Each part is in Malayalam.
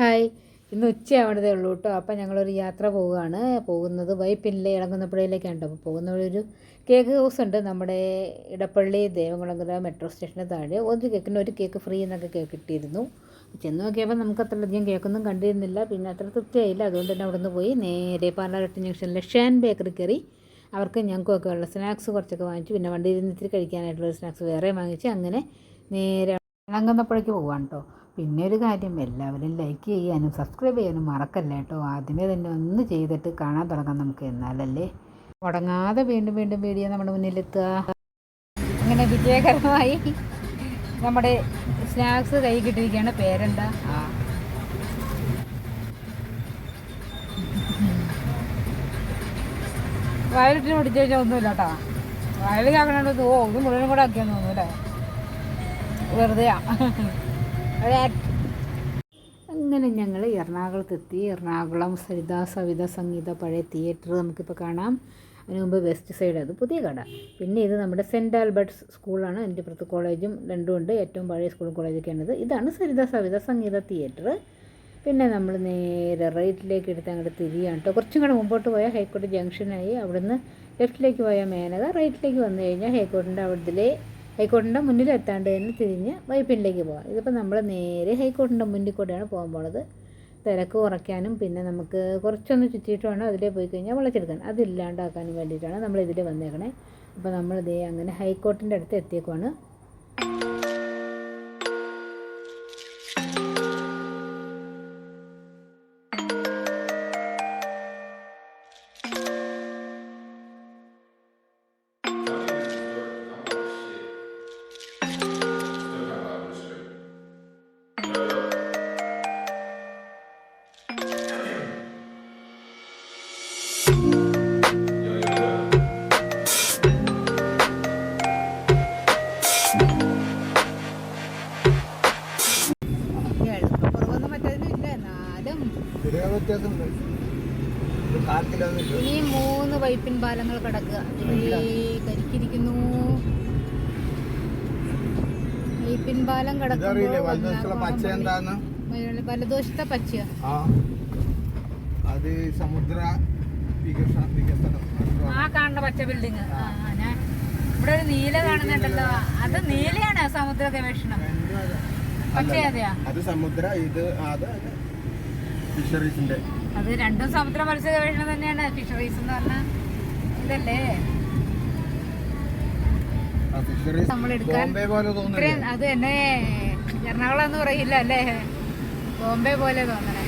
ഹായ്. ഇന്ന് ഉച്ചയാവണതേ ഉള്ളൂ കേട്ടോ. അപ്പം ഞങ്ങളൊരു യാത്ര പോവുകയാണ്. പോകുന്നത് വൈപ്പിനിലെ ഇളങ്ങുന്നപ്പുഴയിലേക്കാണ് കേട്ടോ അപ്പോൾ പോകുന്ന ഒരു കേക്ക് ഹൗസ് ഉണ്ട് നമ്മുടെ ഇടപ്പള്ളി ദേവകുളങ്ങര മെട്രോ സ്റ്റേഷന് താഴെ. ഒരു കേക്കിന് ഒരു കേക്ക് ഫ്രീ എന്നൊക്കെ കേക്ക് കിട്ടിയിരുന്നു. ചെന്ന് നോക്കിയപ്പോൾ നമുക്ക് അത്രയധികം കേക്കൊന്നും കണ്ടിരുന്നില്ല. പിന്നെ അത്ര തൃപ്തിയായില്ല. അതുകൊണ്ട് തന്നെ അവിടെ നിന്ന് പോയി. നേരെ പാലാരട്ട് ജംഗ്ഷനിലെ ഷാൻ ബേക്കറി കയറി. അവർക്ക് ഞങ്ങൾക്കൊക്കെ ഉള്ള സ്നാക്സ് കുറച്ചൊക്കെ വാങ്ങിച്ചു. പിന്നെ വണ്ടിയിൽ നിന്ന് ഇത്തിരി കഴിക്കാനായിട്ടുള്ള സ്നാക്സ് വേറെ വാങ്ങിച്ച് അങ്ങനെ നേരെ ഇളങ്ങുന്നപ്പോഴേക്ക് പോവാണ് കേട്ടോ. പിന്നെ ഒരു കാര്യം എല്ലാവരും ലൈക്ക് ചെയ്യാനും സബ്സ്ക്രൈബ് ചെയ്യാനും മറക്കല്ല കേട്ടോ? ആദ്യമേ തന്നെ ഒന്ന് ചെയ്തിട്ട് കാണാൻ തുടങ്ങാം നമുക്ക് എന്നാലല്ലേ? മുടങ്ങാതെ വീണ്ടും വീണ്ടും വീഡിയോ നമ്മുടെ മുന്നിലെത്തുക. അങ്ങനെ വിജയകരമായി നമ്മുടെ സ്നാക്സ് കൈ കിട്ടിയിരിക്കുകയാണ്. പേരെന്താ? ആ. വയലിട്ടിന് പിടിച്ചു ഒന്നുമില്ല കേട്ടോ. വയലിൽ ആക്കണത് ഓ മുഴുവനും കൂടെ ആക്കിയാന്ന് തോന്നുന്നു അല്ലേ? വെറുതെയാ. അങ്ങനെ ഞങ്ങൾ എറണാകുളത്തെത്തി. എറണാകുളം സരിത സവിത സംഗീത പഴയ തിയേറ്റർ നമുക്കിപ്പോൾ കാണാം. അതിന് മുമ്പ് വെസ്റ്റ് സൈഡ് അത് പുതിയ കട. പിന്നെ ഇത് നമ്മുടെ സെന്റ് ആൽബർട്ട്സ് സ്കൂളാണ്. എന്റെ പുറത്ത് കോളേജും രണ്ടും ഉണ്ട്. ഏറ്റവും പഴയ സ്കൂളും കോളേജൊക്കെയാണിത്. ഇതാണ് സരിത സവിത സംഗീത തിയേറ്റർ. പിന്നെ നമ്മൾ നേരെ റൈറ്റിലേക്ക് എടുത്ത് അങ്ങോട്ട് തിരിയാണ് കേട്ടോ കുറച്ചും കൂടെ മുമ്പോട്ട് പോയാൽ ഹൈക്കോടതി ജംഗ്ഷനായി. അവിടുന്ന് ലെഫ്റ്റിലേക്ക് പോയാൽ മേനക. റൈറ്റിലേക്ക് വന്നു കഴിഞ്ഞാൽ ഹൈക്കോടതിന്റെ അവിടത്തിലെ ഹൈക്കോടതിന്റെ മുന്നിൽ എത്താണ്ട് തന്നെ തിരിഞ്ഞ് വൈപ്പിനിലേക്ക് പോകാം ഇതിപ്പോൾ നമ്മൾ നേരെ ഹൈക്കോടതിന്റെ മുന്നിൽ കൂടെയാണ് പോകാൻ പോണത്. തിരക്ക് കുറയ്ക്കാനും പിന്നെ നമുക്ക് കുറച്ചൊന്ന് ചുറ്റിയിട്ട് വേണം അതിലേ പോയി കഴിഞ്ഞാൽ വിളച്ചെടുക്കാൻ. അതില്ലാണ്ടാക്കാനും വേണ്ടിയിട്ടാണ് നമ്മൾ ഇതിൽ വന്നേക്കണേ. അപ്പോൾ നമ്മൾ അങ്ങനെ ഹൈക്കോർട്ടിന്റെ അടുത്ത് എത്തിയേക്കുവാണ്. പാലങ്ങൾ കിടക്കുക. ഈ കരിക്കിരിക്കുന്നു പിൻപാലം എന്താന്ന്? വലതുവശത്തെ പച്ച ആ. അത് സമുദ്ര ആ കാണുന്ന പച്ച ബിൽഡിങ് ഞാൻ ഇവിടെ ഒരു നീല കാണുന്നുണ്ടല്ലോ. അത് നീലയാണ് സമുദ്ര ഗവേഷണം. അത് സമുദ്ര ഇത് ഫിഷറീസിന്റെ അത് രണ്ടും സമുദ്ര മത്സ്യ ഗവേഷണം തന്നെയാണ്. ഫിഷറീസ് എന്ന് പറഞ്ഞാൽ ഇതല്ലേ നമ്മൾ എടുക്കാൻ അത് തന്നെ. എറണാകുളം എന്ന് പറയില്ല അല്ലേ? ബോംബെ പോലെ തോന്നണേ.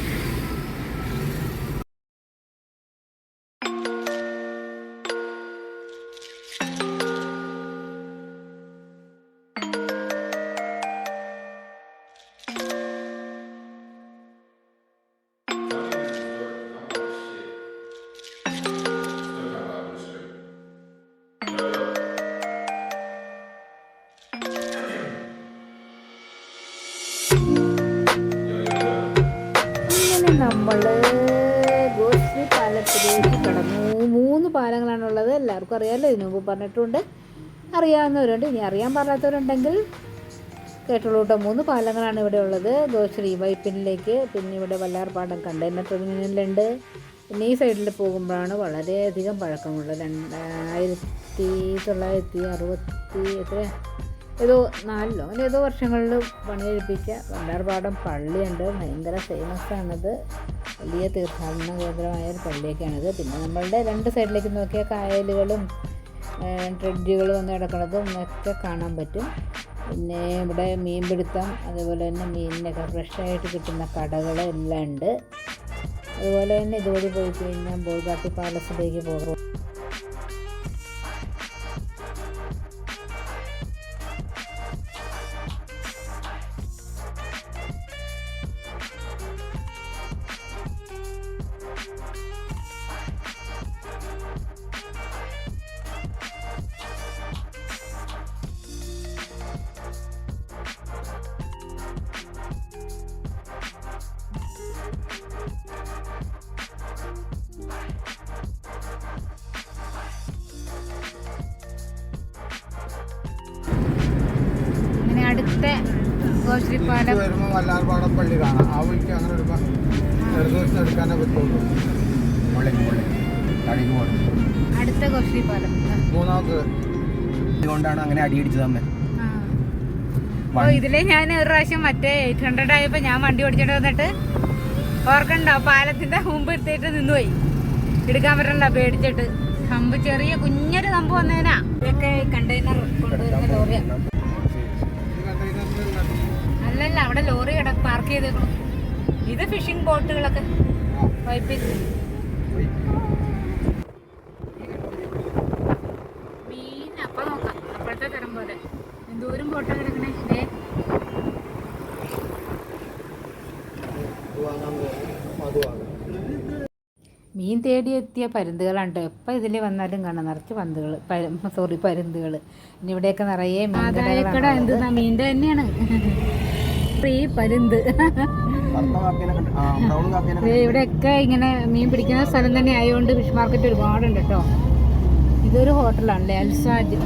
പറഞ്ഞിട്ടുണ്ട്. അറിയാവുന്നവരുണ്ട്. ഇനി അറിയാൻ പറയാത്തവരുണ്ടെങ്കിൽ കേട്ടോളൂ കേട്ടോ മൂന്ന് പാലങ്ങളാണ് ഇവിടെ ഉള്ളത്. ഗോശ്രീ വൈപ്പിനിലേക്ക് പിന്നെ ഇവിടെ വല്ലാർപാടം കണ്ടെയ്നർ ടെർമിനലുണ്ട് പിന്നെ ഈ സൈഡിൽ പോകുമ്പോഴാണ് വളരെയധികം പഴക്കമുള്ളത്. രണ്ടായിരത്തി തൊള്ളായിരത്തി അറുപത്തി എത്ര? ഏതോ നാലിലോ? അങ്ങനെ ഏതോ വർഷങ്ങളിൽ പണികഴിപ്പിച്ച വല്ലാർപാടം പള്ളിയുണ്ട്. ഭയങ്കര ഫേമസ് ആണത്. വലിയ തീർത്ഥാടന കേന്ദ്രമായ ഒരു പള്ളിയൊക്കെയാണിത്. പിന്നെ നമ്മളുടെ രണ്ട് സൈഡിലേക്ക് നോക്കിയാൽ കായലുകളും ട്രെഡ്ജുകളും വന്ന് കിടക്കുന്നതും ഒക്കെ കാണാൻ പറ്റും. പിന്നെ ഇവിടെ മീൻ പിടുത്തം അതുപോലെ തന്നെ മീനിനൊക്കെ ഫ്രഷായിട്ട് കിട്ടുന്ന കടകൾ എല്ലാം ഉണ്ട്. അതുപോലെ തന്നെ ഇതുവഴി പോയി കഴിഞ്ഞാൽ ബോൾഗാട്ടി പാലസിലേക്ക് പോകും. ഗോശ്രീപാലം വരുമ്പോൾ വല്ലാർപാടം പള്ളി കാണാം. ആ വഴിക്ക് അങ്ങനെ എടുക്കാം എടുക്കാനേ പറ്റുള്ളൂ. പോകണം അടുത്ത അങ്ങനെ അടിയടിച്ചത് അമ്മ. ആ. ഓ ഇതിലെ ഞാൻ ഒരു പ്രാവശ്യം മറ്റേ എയ്റ്റ് ഹൺഡ്രഡ് ആയപ്പോ ഞാൻ വണ്ടി ഓടിച്ചിട്ട് വന്നിട്ട് ഓർക്കണ്ടോ പാലത്തിന്റെ മുമ്പ് എടുത്തിട്ട് നിന്നുപോയി. എടുക്കാൻ പറ്റണ്ട പേടിച്ചിട്ട്. കമ്പ് ചെറിയ കുഞ്ഞൊരു കമ്പ് വന്നേനാ. ഇതൊക്കെ കണ്ടെയ്നർ കൊണ്ടുവരുന്ന ലോറിയാ. അല്ലല്ല അവിടെ ലോറി കിട പാർക്ക് ചെയ്തേക്കണം. ഇത് ഫിഷിംഗ് ബോട്ടുകളൊക്കെ വൈപ്പിച്ച് മീൻ അപ്പൊ നോക്കാം. അപ്പോഴത്തെ തരം പോലെ. എന്തോരം ബോട്ട് കിടക്കണേ? ദേ. മീൻ തേടിയെത്തിയ പരുന്തുകളാണ് കേട്ടോ എപ്പോൾ ഇതിൽ വന്നാലും കാണാം. നിറച്ച് പന്തുകൾ സോറി പരുന്തുകൾ ഇനി ഇവിടെയൊക്കെ നിറയെ മീൻ എന്ത് മീന്റെ തന്നെയാണ്. ഈ പരുന്ത്. ഇവിടെയൊക്കെ ഇങ്ങനെ മീൻ പിടിക്കുന്ന സ്ഥലം തന്നെ ആയതുകൊണ്ട് ഫിഷ് മാർക്കറ്റ് ഒരുപാടുണ്ട് കേട്ടോ. ഇതൊരു ഹോട്ടലാണല്ലേ? അൽസാജ്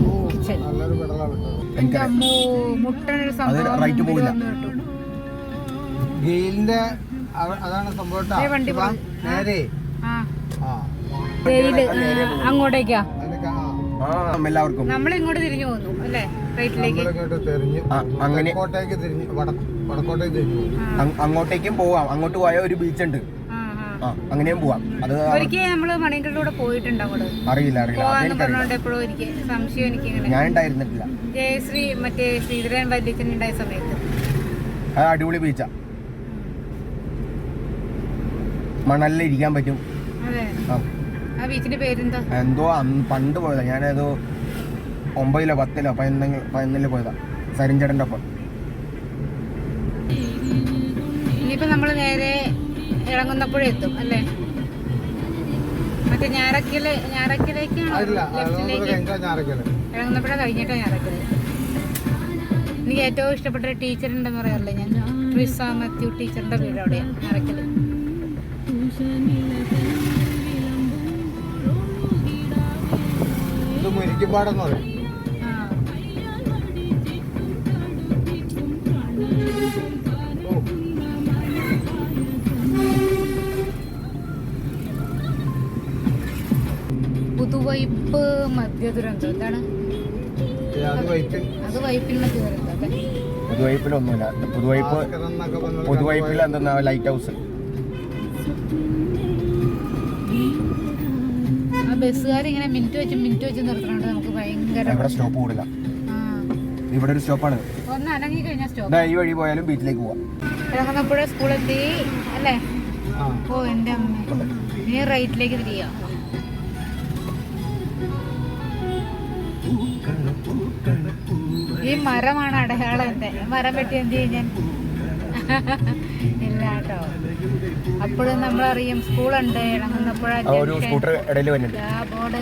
മുട്ടനൊരു സംഭവം ഗെയിലിന്റെ അതാണ് സംഭവം. നേരെ. അങ്ങോട്ടേക്കാ. എല്ലാവർക്കും നമ്മൾ ഇങ്ങോട്ട് തിരിഞ്ഞു പോന്നു അല്ലേ? അങ്ങനെ- അങ്ങോട്ടേക്കും പോവാം. അങ്ങോട്ട് പോയ ഒരു ബീച്ച് ഉണ്ട് ആ, അങ്ങനെയും പോവാം. അത് നമ്മൾ പോയിട്ടുണ്ട് അങ്ങോട്ട്? അറിയില്ല അറിയില്ല. ഞാൻ ഉണ്ടായിരുന്നിട്ടില്ല ജയശ്രീ മറ്റേ ശ്രീധരൻ വല്യച്ഛൻ ഉണ്ടായ സമയത്ത്. അത് അടിപൊളി ബീച്ചാ. മണലിൽ ഇരിക്കാൻ പറ്റും. അതെ. ആ. എന്തോ അന്ന് പണ്ട് പോയതാ. ഞാനേതോ ഒമ്പതിലോ പത്തിലോ പതിനൊന്ന് പതിനൊന്നിലോ പോയതാ. സരിഞ്ചടന്റെ ഒപ്പം. ഇനിയിപ്പോ നമ്മൾ നേരെ ഇറങ്ങുന്നപ്പോഴേ എത്തും അല്ലേ? മറ്റേ ഞാറക്കൽ ഞാറക്കലേക്കാണ് ഇറങ്ങുന്നപ്പോഴാ കഴിഞ്ഞിട്ടാ ഞാറക്കൽ എനിക്ക് ഏറ്റവും ഇഷ്ടപ്പെട്ട ഒരു ടീച്ചർ ഉണ്ടെന്ന് പറയാറില്ലേ ഞാൻ? മാത്യു ടീച്ചറിന്റെ വീട് അവിടെയാണ് ഞാറക്കൽ ഇത് മുരിക്കുപാടെന്ന് പറയും പുതുവൈപ്പ് മധ്യ ദുരന്തം എന്താണ് അത് വൈപ്പിൽ പുതുവൈപ്പിലൊന്നുമില്ല. പുതുവൈപ്പ് പുതുവൈപ്പിൽ എന്തെന്നാ ലൈറ്റ് ഹൗസ്. ഇങ്ങനെ മിനിറ്റ് വെച്ച് മിനിറ്റ് വെച്ച് ഭയങ്കര ഇവിടെ സ്റ്റോപ്പ് കൂടില്ല. ഇവിടെ ഒരു സ്റ്റോപ്പാണ്. ഒന്ന് അനങ്ങി കഴിഞ്ഞാൽ സ്റ്റോപ്പ് ഈ വഴി പോയാലും ബീച്ചിലേക്ക് പോവാം. ഇറങ്ങുന്നപ്പോഴേ സ്കൂളെത്തി അല്ലേ? ഓ എന്റെ അമ്മ. നീ റൈറ്റിലേക്ക് തിരിയാ. ഈ മരമാണ് അടയാളം എന്റെ. മരം വെട്ടി എന്ത് കഴിഞ്ഞാൽ ഇല്ല കേട്ടോ. അപ്പോഴും നമ്മളറിയും സ്കൂളുണ്ട് ഇറങ്ങുന്നപ്പോഴ ആ ഒരു സ്കൂട്ടർ ഇടയിൽ വരുന്നുണ്ട് ആ ബോർഡ്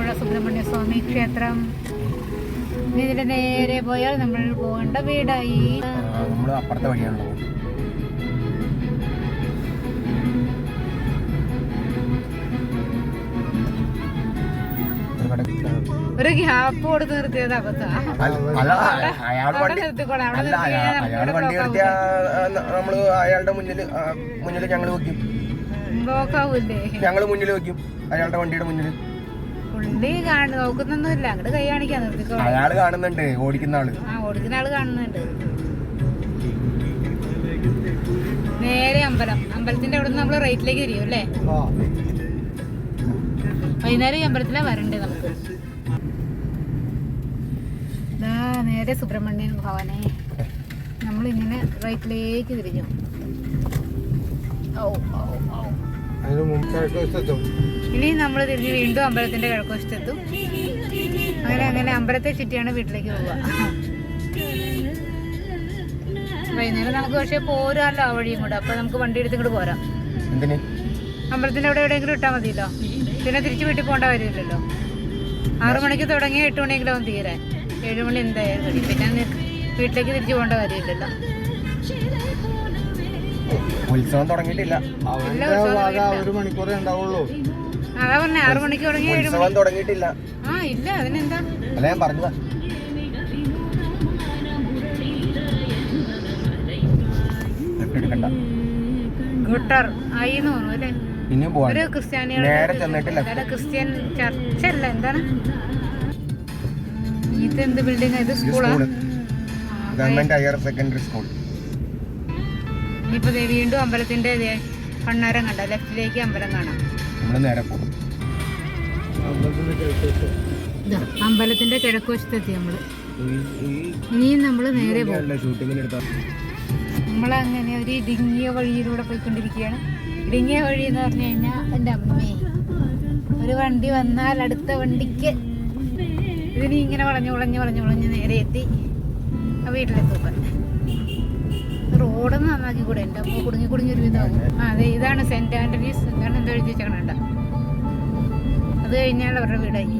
ഇറങ്ങുന്നപ്പോഴ സുബ്രഹ്മണ്യ സ്വാമി ക്ഷേത്രം. ഇതിന്റെ നേരെ പോയാൽ നമ്മൾ പോകേണ്ട വീടായി. നമ്മൾ അപ്പുറത്തെ വഴിയാണല്ലോ. ഒരു ഗ്യാപ്പ് കൊടുത്ത് നിർത്തിയത് അയാൾ വണ്ടി നിർത്തിയ നമ്മൾ അയാളുടെ മുന്നിൽ മുന്നിൽ ഞങ്ങൾ വെക്കും ഞങ്ങൾ മുന്നിൽ വെക്കും അയാളുടെ വണ്ടിയുടെ മുന്നിൽ പുള്ളി കാണു നോക്കുന്നൊന്നുമില്ല. അങ്ങോട്ട് കൈ കാണിക്കാൻ നിർത്തിക്കോളാം. അയാൾ കാണുന്നുണ്ട് ഓടിക്കുന്ന ആൾ. ആ ഓടിക്കുന്ന ആൾ കാണുന്നുണ്ട്. നേരെ അമ്പലം. അമ്പലത്തിന്റെ അവിടെ നിന്ന് നമ്മൾ റൈറ്റിലേക്ക് തിരിയും അല്ലേ? വൈകുന്നേരം ഈ അമ്പലത്തിലാണ് വരണ്ടേ നമുക്ക്? നേരെ സുബ്രഹ്മണ്യൻ ഭവനെ. നമ്മളിങ്ങനെ റൈറ്റിലേക്ക് തിരിഞ്ഞു. ഔ, ഔ, ഔ. അതിന് മുമ്പ് ഇനി നമ്മൾ തിരിഞ്ഞ് വീണ്ടും അമ്പലത്തിന്റെ കിഴക്കുവശത്തെത്തും അങ്ങനെ അങ്ങനെ അമ്പലത്തെ ചുറ്റിയാണ് വീട്ടിലേക്ക് പോവുക. വൈകുന്നേരം നമുക്ക് പക്ഷേ പോരാല്ലോ ആ വഴിയും കൂടെ. അപ്പൊ നമുക്ക് വണ്ടി എടുത്ത് ഇങ്ങോട്ട് പോരാം. അമ്പലത്തിന്റെ അവിടെ എവിടെയെങ്കിലും ഇട്ടാൽ മതിയല്ലോ. പിന്നെ തിരിച്ചു വീട്ടിൽ പോകേണ്ട കാര്യമില്ലല്ലോ. ആറു മണിക്ക് തുടങ്ങി എട്ട് മണിയെങ്കിലും ആവും തീരാൻ ഏഴ് മണി എന്തായാലും. പിന്നെ വീട്ടിലേക്ക് തിരിച്ചു പോകേണ്ട കാര്യമില്ലല്ലോ. ഉത്സവം തുടങ്ങിയിട്ടില്ല. ഒരു മണിക്കൂറേ ഉണ്ടാവുള്ളൂ. അതാ മണിക്ക് ഉത്സവം തുടങ്ങിയിട്ടില്ല. ആ ഇല്ല അതിനെന്താ? അല്ല ഞാൻ പറഞ്ഞതാ. അല്ലേ? നേരെ ക്രിസ്ത്യൻ അല്ല എന്താണ്? ബിൽഡിംഗ് ഇത് സ്കൂളാണ് ഗവൺമെന്റ് ഹയർ സെക്കൻഡറി സ്കൂൾ ഇനിയിപ്പോ വീണ്ടും അമ്പലത്തിന്റെ കണ്ണാരം കണ്ട ലെഫ്റ്റിലേക്ക് അമ്പലം കാണാം. അമ്പലത്തിന്റെ കിഴക്ക് വശത്തെത്തി നമ്മൾ. ഇനിയും നമ്മൾ നേരെ പോകും നമ്മളങ്ങനെ ഒരു ഇടുങ്ങിയ വഴിയിലൂടെ പോയിക്കൊണ്ടിരിക്കുകയാണ്. ഇടുങ്ങിയ വഴി എന്ന് പറഞ്ഞു കഴിഞ്ഞാൽ എന്റെ അമ്മേ ഒരു വണ്ടി വന്നാൽ അടുത്ത വണ്ടിക്ക് ഇതിനി ഇങ്ങനെ വളഞ്ഞു വളഞ്ഞു വളഞ്ഞു വളഞ്ഞ് നേരെ എത്തി. ആ വീട്ടിലെത്തും റോഡ് നന്നാക്കി കൂടെ. എന്റെ അപ്പോൾ കുടുങ്ങി കുടുങ്ങി ഒരു വിധമാകും അതെ ഇതാണ് സെന്റ് ആന്റണീസ്. ഇതാണ് എന്താ എഴുതി വെച്ചേക്കണണ്ട. അത് കഴിഞ്ഞാൽ അവരുടെ വീടായി.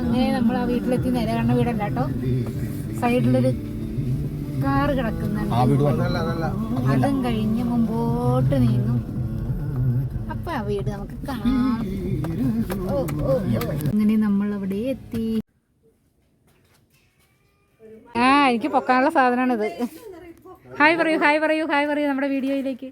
അങ്ങനെ നമ്മൾ ആ വീട്ടിലെത്തി. നേരെ കണ്ട വീടല്ല കേട്ടോ. സൈഡിലൊരു കാർ കിടക്കുന്നുണ്ട്. അതും കഴിഞ്ഞ് മുമ്പോട്ട് നീങ്ങും. അപ്പൊ ആ വീട് നമുക്ക് കാണാം. അങ്ങനെ നമ്മൾ അവിടെ എത്തി. എനിക്ക് പൊക്കാനുള്ള സാധനമാണിത് ഹായ് പറയൂ ഹായ് പറയൂ ഹായ് പറയൂ നമ്മുടെ വീഡിയോയിലേക്ക്.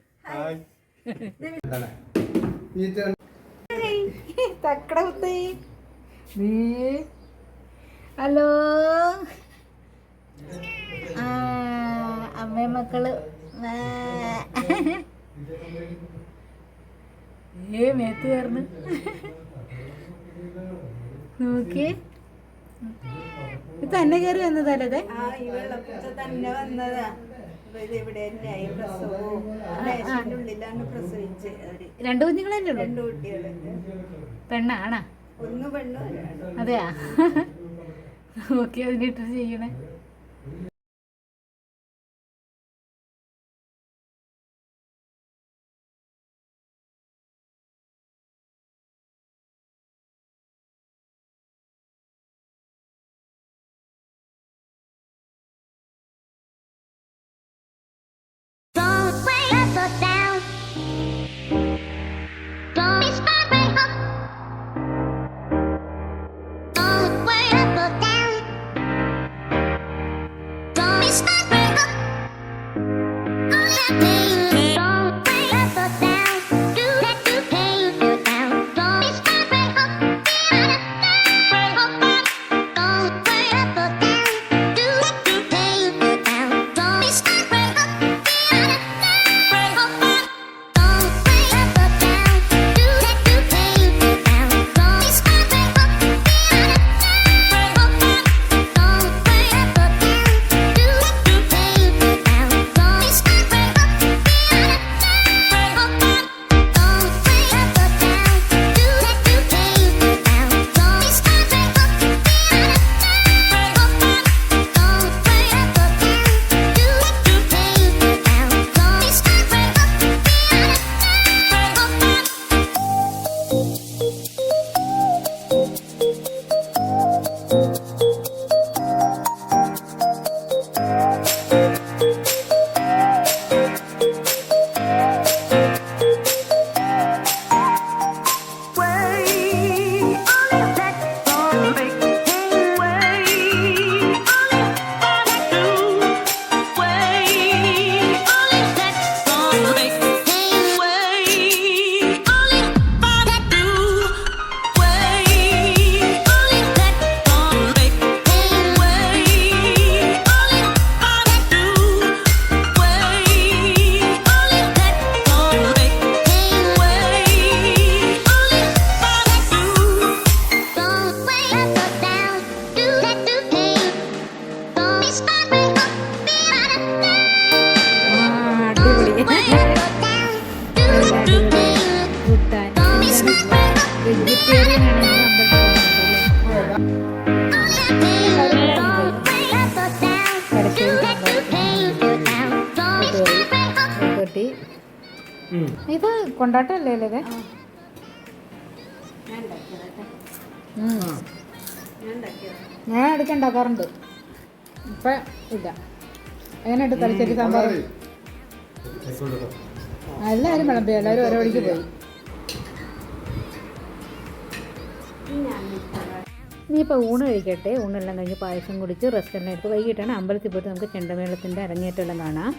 ഹലോ. അമ്മ മക്കൾ. ഏ മേത്ത് കയറുന്നു. നോക്കിയേ. ഇത് തന്നെ കയറി വന്നതല്ലേ തന്നെ വന്നതാ. രണ്ടു കുഞ്ഞുങ്ങളല്ലേ ഉള്ളൂ? പെണ്ണാണോ? ഒന്ന് അതെയാ? ഓക്കെ അതിനിട്ട് ചെയ്യണേ. ഇത് കൊണ്ടാട്ടല്ലേ അല്ലേ ഇത്? ഞാൻ ഇടയ്ക്ക് ഉണ്ടാക്കാറുണ്ട്. ഇപ്പം ഇല്ല. എങ്ങനെയുണ്ട് തലശ്ശേരി സാമ്പാർ? എല്ലാവരും വിളമ്പി. എല്ലാവരും ഓരോ വഴിക്ക് പോയി. നീ ഇനിയിപ്പോൾ ഊണ് കഴിക്കട്ടെ. ഊണെല്ലാം കഴിഞ്ഞ് പായസം കുടിച്ച് റെസ്റ്റ് എല്ലാം എടുത്ത് വൈകിട്ടാണ് അമ്പലത്തിൽ പോയിട്ട് നമുക്ക് ചെണ്ടമേളത്തിന്റെ അരങ്ങേറ്റം എല്ലാം കാണാം.